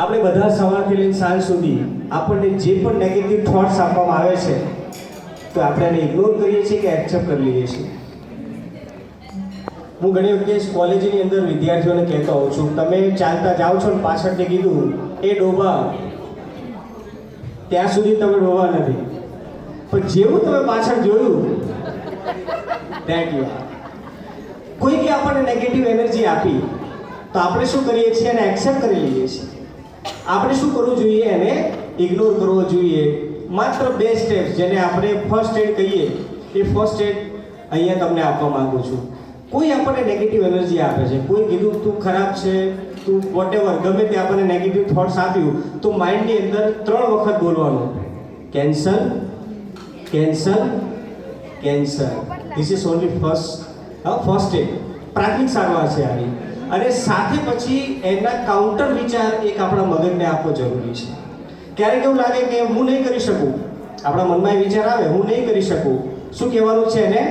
આપણે બધા સવારથી લઈને સાંજ સુધી આપણને જે પણ નેગેટિવ થોટ્સ આપવામાં આવે છે, તો આપણે એને ઇગ્નોર કરીએ છીએ કે એક્સેપ્ટ કરી લઈએ છીએ. હું ઘણી વખતે કોલેજની અંદર વિદ્યાર્થીઓને કહેતો હોઉં છું, તમે ચાલતા જાઓ છો ને પાછળથી કીધું, એ ડોબા, ત્યાં સુધી તમે ડોબા નથી. પણ જેવું તમે પાછળ જોયું થેન્ક યુ કોઈ કે આપણને નેગેટિવ એનર્જી આપી, તો આપણે શું કરીએ છીએ? એને એક્સેપ્ટ કરી લઈએ છીએ. આપણે શું કરવું જોઈએ એને ઇગ્નોર કરવો જોઈએ? માત્ર બે સ્ટેપ્સ જેને આપણે ફર્સ્ટ એડ કહીએ, એ ફર્સ્ટ એડ અહીંયા તમને આપવા માંગુ છું. કોઈ આપણને નેગેટિવ એનર્જી આપે છે, કોઈ કીધું, તું ખરાબ છે, તું વોટેવર ગમે તે આપણને નેગેટિવ થોટ્સ આપ્યું, તો માઇન્ડની અંદર ત્રણ વખત બોલવાનું. Cancel cancel cancer this is only first first aid પ્રાથમિક સારવાર છે આની. અને સાથે પછી એના કાઉન્ટર વિચાર એક આપણા મગજને આપવો જરૂરી છે. ક્યારેક એવું લાગે કે હું નહીં કરી શકું. આપણા મનમાં એ વિચાર આવે, હું નહીં કરી શકું. શું કહેવાનું છે એને?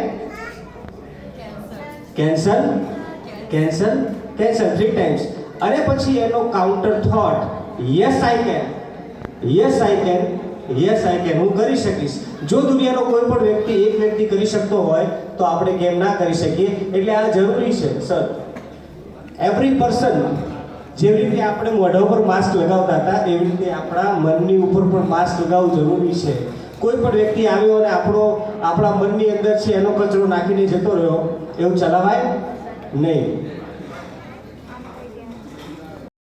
Cancel cancel cancel three times અને પછી એનો counter thought yes I can yes I can yes I can હું કરી શકીશ. જો દુનિયાનો કોઈ પણ વ્યક્તિ એક વ્યક્તિ કરી શકતો હોય, તો આપણે કેમ ના કરી શકીએ? એટલે આ જરૂરી છે, સર. એવરી પર્સન જેવી રીતે આપણે મોઢા ઉપર માસ્ક લગાવતા હતા, એવી રીતે આપણા મનની ઉપર પણ માસ્ક લગાવવું જરૂરી છે. કોઈ પણ વ્યક્તિ આવ્યો અને આપણો, આપણા મનની અંદર છે, એનો કચરો નાખીને જતો રહ્યો, એવું ચલાવાય નહીં.